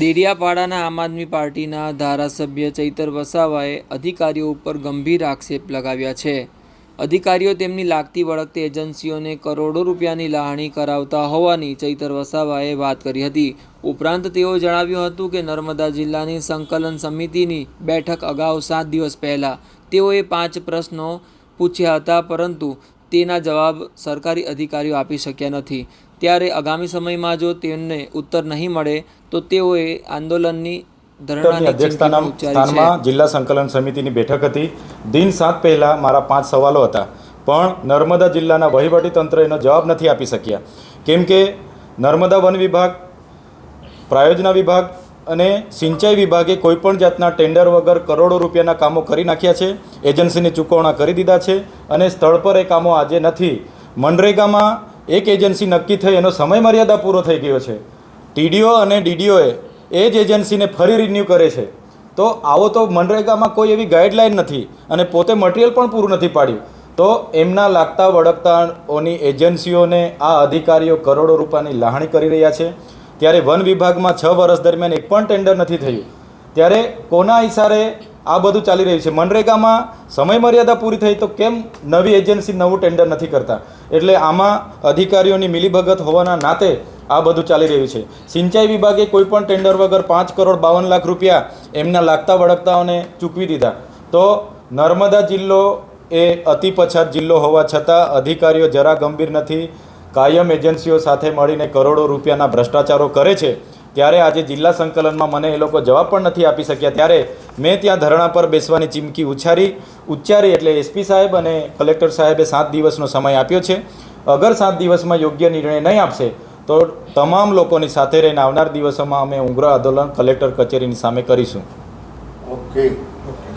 દેડિયાપાડાના આમ આદમી પાર્ટીના ધારાસભ્ય ચૈતર વસાવાએ અધિકારીઓ ઉપર ગંભીર આક્ષેપ લગાવ્યા છે. અધિકારીઓ તેમની લાગતી વળગતી એજન્સીઓને કરોડો રૂપિયાની લાહણી કરાવતા હોવાની ચૈતર વસાવાએ વાત કરી હતી. ઉપરાંત તેઓ જણાવ્યું હતું કે નર્મદા જિલ્લાની સંકલન સમિતિની બેઠક અગાઉ સાત દિવસ પહેલાં તેઓએ પાંચ પ્રશ્નો પૂછ્યા હતા, પરંતુ તેના જવાબ સરકારી અધિકારીઓ આપી શક્યા નથી. ત્યારે આગામી સમયમાં જો તેમને ઉત્તર નહીં મળે તો તેઓએ આંદોલનની અધ્યક્ષતાના સ્થાનમાં જિલ્લા સંકલન સમિતિની બેઠક હતી. દિન સાત પહેલાં મારા પાંચ સવાલો હતા. પણ નર્મદા જિલ્લાના વહીવટી તંત્ર એનો જવાબ નથી આપી શક્યા. કેમ કે નર્મદા વન વિભાગ પ્રાયોજના વિભાગ અને સિંચાઈ વિભાગે કોઈપણ જાતના ટેન્ડર વગર કરોડો રૂપિયાના કામો કરી નાખ્યા છે. એજન્સીને ચૂકવણા કરી દીધા છે અને સ્થળ પર એ કામો આજે નથી. મનરેગામાં એક એજન્સી નક્કી થઈ, એનો સમય મર્યાદા પૂરો થઈ ગયો છે. ટીડીઓ અને ડીડીઓએ એ જ એજન્સીને ફરી રિન્યૂ કરે છે. તો આવો તો મનરેગામાં કોઈ એવી ગાઈડલાઇન નથી અને પોતે મટીરિયલ પણ પૂરું નથી પાડ્યું. તો એમના લાગતા વળગતાઓની એજન્સીઓને આ અધિકારીઓ કરોડો રૂપિયાની લાહણી કરી રહ્યા છે. ત્યારે વન વિભાગમાં છ વર્ષ દરમિયાન એક પણ ટેન્ડર નથી થયું. ત્યારે કોના ઇશારે આ બધું ચાલી રહ્યું છે? મનરેગામાં સમય મર્યાદા પૂરી થઈ તો કેમ નવી એજન્સી નવું ટેન્ડર નથી કરતા? એટલે આમાં અધિકારીઓની મિલીભગત હોવાના નાતે આ બધું ચાલી રહ્યું છે. સિંચાઈ વિભાગે કોઈ પણ ટેન્ડર વગર પાંચ કરોડ બાવન લાખ રૂપિયા એમના લાગતા વળગતાઓને ચૂકવી દીધા. તો નર્મદા જિલ્લો એ અતિ પછાત જિલ્લો હોવા છતાં અધિકારીઓ જરા ગંભીર નથી. કાયમ એજન્સીઓ સાથે મળીને કરોડો રૂપિયાના ભ્રષ્ટાચારો કરે છે. ત્યારે આજે જિલ્લા સંકલનમાં મને એ લોકો જવાબ પણ નથી આપી શક્યા. ત્યારે મેં ત્યાં ધરણા પર બેસવાની ચીમકી ઉચ્ચારી. ઉચ્ચારી એટલે એસપી સાહેબ અને કલેક્ટર સાહેબે સાત દિવસનો સમય આપ્યો છે. અગર સાત દિવસમાં યોગ્ય નિર્ણય નહીં આપશે, તો તમામ લોકોની સાથે રહીને આવનાર દિવસોમાં અમે ઉગ્ર આંદોલન કલેક્ટર કચેરીની સામે કરીશું. Okay okay